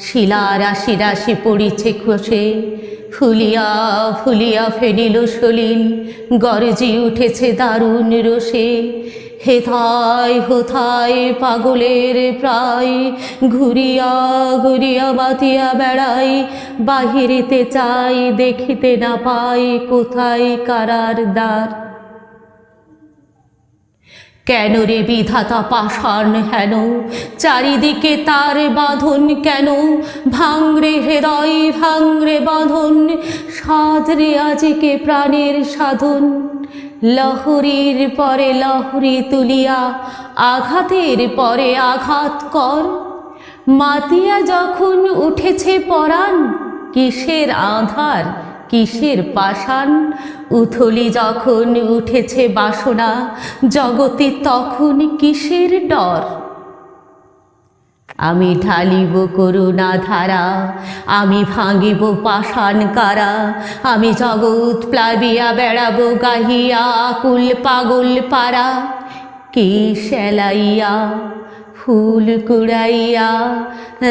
শিলা রাশি রাশি পড়িছে খসে। ফুলিয়া ফুলিয়া ফেলিল সলিল, গরজি উঠেছে দারুণ রোষে হেথায় হোথায় পাগলের প্রায়, ঘুরিয়া ঘুরিয়া বাতিয়া বেড়াই, বাহিরেতে চাই দেখিতে না পাই কোথায় কারার দ্বার। কেন রে বিধাতা পাষাণ হেন? চারিদিকে তার বাঁধন কেন? ভাঙরে হৃদয়, ভাঙরে বাঁধন। সাধরে আজকে প্রাণের সাধন। লহরীর পরে লহরী তুলিয়া, আঘাতের পরে আঘাত কর। মাতিয়া যখন উঠেছে পরাণ, কিসের আধার? কিসের পাষাণ? উথলি যখন উঠেছে বাসনা, জগতে তখন কিসের ডর? আমি ঢালিব করুণা ধারা আমি ভাঙিব পাষাণ কারা, আমি জগৎ প্লাবিয়া বেড়াবো গাহিয়া কুল পাগল পারা কি সেলাইয়া ফুল কুড়াইয়া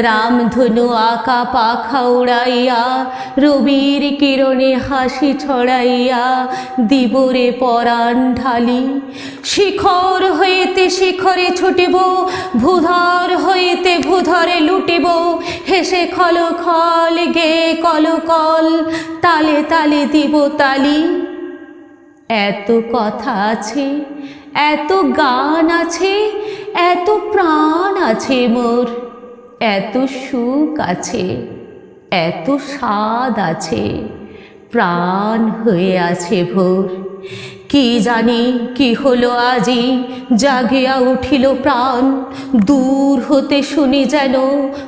রামধনু আঁকা পাখা উড়াইয়া, রবির কিরণে হাসি ছড়াইয়া, দিবরে পরাণ ঢালি। শিখর হইতে শিখরে ছুটিব, ভূধর হইতে ভূধরে লুটিব, হেসে খল খল গে কল কল, তালে তালে দিব তালি। এত কথা আছে, এত গান আছে এত প্রাণ আছে মোর, এত সুখ আছে, এত স্বাদ আছে, প্রাণ হয়ে আছে ভোর। কি জানি কি হলো আজি, জাগিয়া উঠিল প্রাণ, দূর হতে শুনি যেন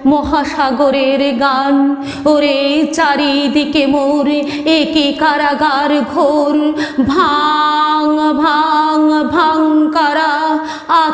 মহাসাগরের গান। ওরে চারিদিকে মোর একে কারাগার ঘোর ভাং ভাং ভাং কারা